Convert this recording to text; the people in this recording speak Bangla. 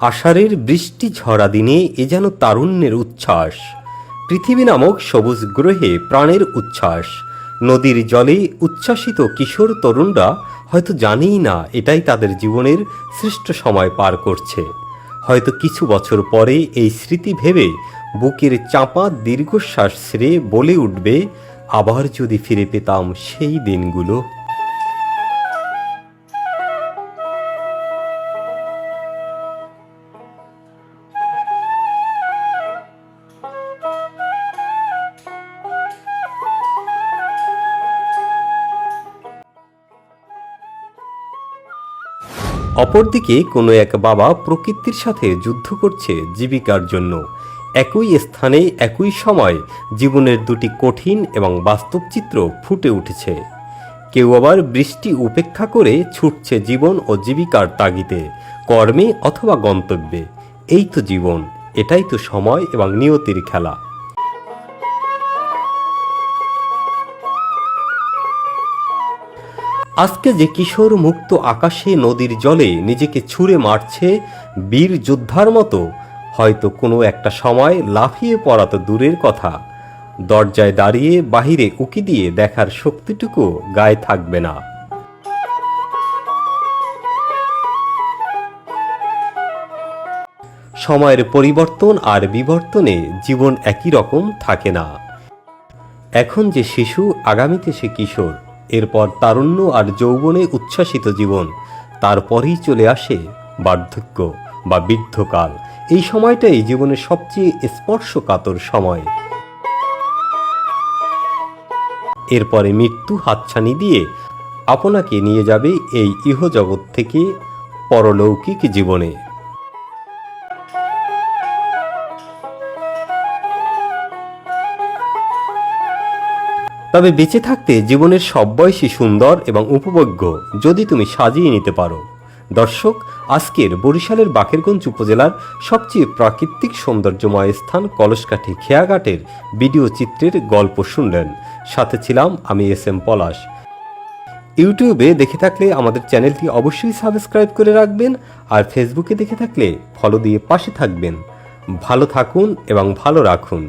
আষাঢ়ের বৃষ্টি ঝরা দিনে এ যেন তারুণ্যের উচ্ছ্বাস। পৃথিবী নামক সবুজ গ্রহে প্রাণের উচ্ছ্বাস। নদীর জলে উচ্ছ্বাসিত কিশোর তরুণরা হয়তো জানেই না এটাই তাদের জীবনের শ্রেষ্ঠ সময় পার করছে। হয়তো কিছু বছর পরে এই স্মৃতি ভেবে বুকের চাপা দীর্ঘশ্বাস ছেড়ে বলে উঠবে, আবার যদি ফিরে পেতাম সেই দিনগুলো। অপরদিকে কোনো এক বাবা প্রকৃতির সাথে যুদ্ধ করছে জীবিকার জন্য। একই স্থানে একই সময় জীবনের দুটি কঠিন এবং বাস্তব চিত্র ফুটে উঠেছে। কেউ আবার বৃষ্টি উপেক্ষা করে ছুটছে জীবন ও জীবিকার তাগিদে, কর্মে অথবা গন্তব্যে। এই তো জীবন, এটাই তো সময় এবং নিয়তির খেলা। আজকে যে কিশোর মুক্ত আকাশে নদীর জলে নিজেকে ছুঁড়ে মারছে বীর যোদ্ধার মতো, হয়তো কোনো একটা সময় লাফিয়ে পড়া তো দূরের কথা। দরজায় দাঁড়িয়ে বাহিরে উকি দিয়ে দেখার শক্তিটুকু গায়ে থাকবে না। সময়ের পরিবর্তন আর বিবর্তনে জীবন একই রকম থাকে না। এখন যে শিশু, আগামীতে সে কিশোর। এরপর তারুণ্য আর যৌবনে উচ্ছ্বাসিত জীবন, তারপরেই চলে আসে বার্ধক্য বা বৃদ্ধকাল। এই সময়টাই জীবনের সবচেয়ে স্পর্শকাতর সময়। এরপরে মৃত্যু হাতছানি দিয়ে আপনাকে নিয়ে যাবে এই ইহজগৎ থেকে পরলৌকিক জীবনে। তবে বেঁচে থাকতে জীবনের সব বয়সই সুন্দর এবং উপভোগ্য যদি তুমি সাজিয়ে নিতে পারো। দর্শক, আজকের বরিশালের বাকেরগঞ্জ উপজেলার সবচেয়ে প্রাকৃতিক সৌন্দর্যময় স্থান কলসকাঠি খেয়াঘাটের ভিডিও চিত্রের গল্প শুনলেন। সাথে ছিলাম আমি এস এম পলাশ। ইউটিউবে দেখে থাকলে আমাদের চ্যানেলটি অবশ্যই সাবস্ক্রাইব করে রাখবেন আর ফেসবুকে দেখে থাকলে ফলো দিয়ে পাশে থাকবেন। ভালো থাকুন এবং ভালো রাখুন।